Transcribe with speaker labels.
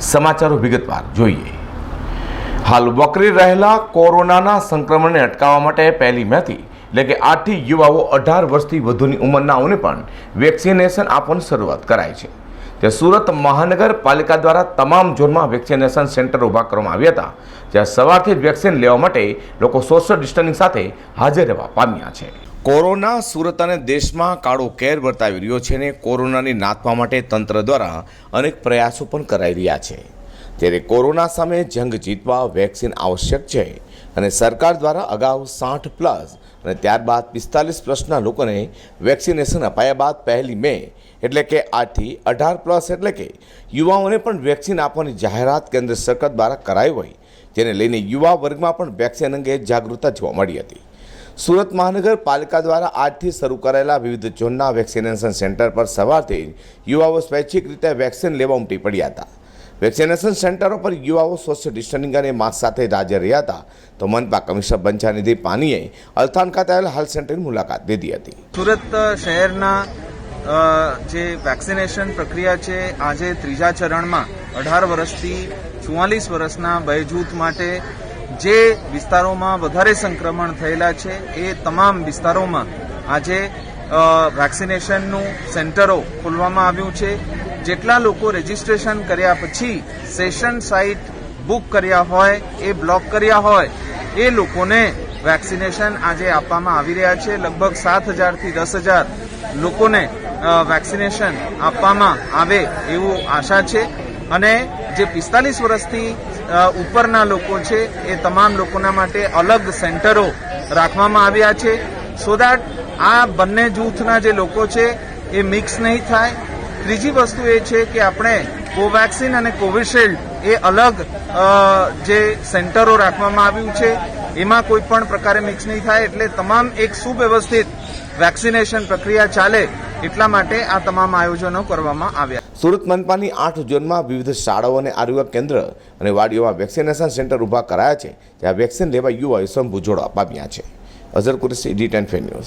Speaker 1: સમાચારો વિગતવાર જોઈએ. હાલ વકરી રહેલા કોરોનાના સંક્રમણને અટકાવવા માટે પહેલી મેથી, એટલે કે આઠથી યુવાઓ અઢાર વર્ષથી વધુની ઉંમરનાઓને પણ વેક્સિનેશન આપવાની શરૂઆત કરાઈ છે. તે સુરત મહાનગરપાલિકા દ્વારા તમામ ઝોનમાં વેક્સિનેશન સેન્ટર ઊભા કરવામાં આવ્યા હતા, જ્યાં સવારથી જ વેક્સિન લેવા માટે લોકો સોશિયલ ડિસ્ટન્સિંગ સાથે હાજર રહેવા પામ્યા છે. કોરોના સુરત અને દેશમાં કાળો કેર વર્તાવી રહ્યો છે અને કોરોનાની નાથવા માટે તંત્ર દ્વારા અનેક પ્રયાસો પણ કરાઈ રહ્યા છે. ત્યારે કોરોના સામે જંગ જીતવા વેક્સિન આવશ્યક છે અને સરકાર દ્વારા અગાઉ સાઠ પ્લસ અને ત્યારબાદ પિસ્તાલીસ પ્લસના લોકોને વેક્સિનેશન અપાયા બાદ પહેલી મે એટલે કે આઠથી અઢાર પ્લસ એટલે કે યુવાઓને પણ વેક્સિન આપવાની જાહેરાત કેન્દ્ર સરકાર દ્વારા કરાઈ હોય, જેને લઈને યુવા વર્ગમાં પણ વેક્સિન અંગે જાગૃતતા જોવા મળી હતી. સુરત મહાનગરપાલિકા દ્વારા આજથી શરૂ કરાયેલા વિવિધ ઝોનના વેક્સિનેશન સેન્ટર પર સવારથી યુવાઓ સ્વૈચ્છિક રીતે વેક્સિન લેવા ઉમટી પડ્યા હતા. વેક્સિનેશન સેન્ટરો પર યુવાઓ સોશિયલ ડિસ્ટન્સિંગ અને માસ્ક સાથે હાજર રહ્યા હતા. તો મનપા કમિશનર બંછાનિધિ પાનીએ અલથાણ ખાતે આવેલ હેલ્થ સેન્ટરની મુલાકાત લીધી હતી.
Speaker 2: સુરત શહેરના જે વેક્સિનેશન પ્રક્રિયા છે, આજે ત્રીજા ચરણમાં અઢાર વર્ષથી ચુવાલીસ વર્ષના વયજૂથ માટે જે વિસ્તારોમાં વધારે સંક્રમણ થયેલા છે, એ તમામ વિસ્તારોમાં આજે વેક્સિનેશનનું સેન્ટરો ખોલવામાં આવ્યું છે. જેટલા લોકો રજીસ્ટ્રેશન કર્યા પછી સેશન સાઇટ બુક કર્યા હોય, એ બ્લોક કર્યા હોય, એ લોકોને વેક્સિનેશન આજે આપવામાં આવી રહ્યા છે. લગભગ સાત હજારથી દસ હજાર લોકોને વેક્સિનેશન આપવામાં આવે એવું આશા છે. અને જે પિસ્તાલીસ વર્ષથી ઉપરના લોકો છે, એ તમામ લોકોના માટે અલગ સેન્ટરો રાખવામાં આવ્યા છે. સો દેટ આ બંને જૂથના જે લોકો છે, એ મિક્સ નહીં થાય. ત્રીજી વસ્તુ એ છે કે આપણે કોવેક્સિન અને કોવિશિલ્ડ એ અલગ જે સેન્ટરો રાખવામાં આવ્યું છે, એમાં કોઈ પણ પ્રકારે મિક્સ નહીં થાય. એટલે તમામ એક સુવ્યવસ્થિત વેક્સિનેશન પ્રક્રિયા ચાલે. એટલા માટે આ તમામ આયોજનો કરવામાં આવ્યા.
Speaker 1: સુરત મનપાની આઠ ઝોનમાં વિવિધ શાળાઓ અને આરોગ્ય કેન્દ્ર અને વાડીઓમાં વેક્સિનેશન સેન્ટર ઊભા કરાયા છે, જ્યાં વેક્સિન લેવા યુવાઓ સંભુ જોડવા પામ્યા છે. Azhar Qureshi, D ten news.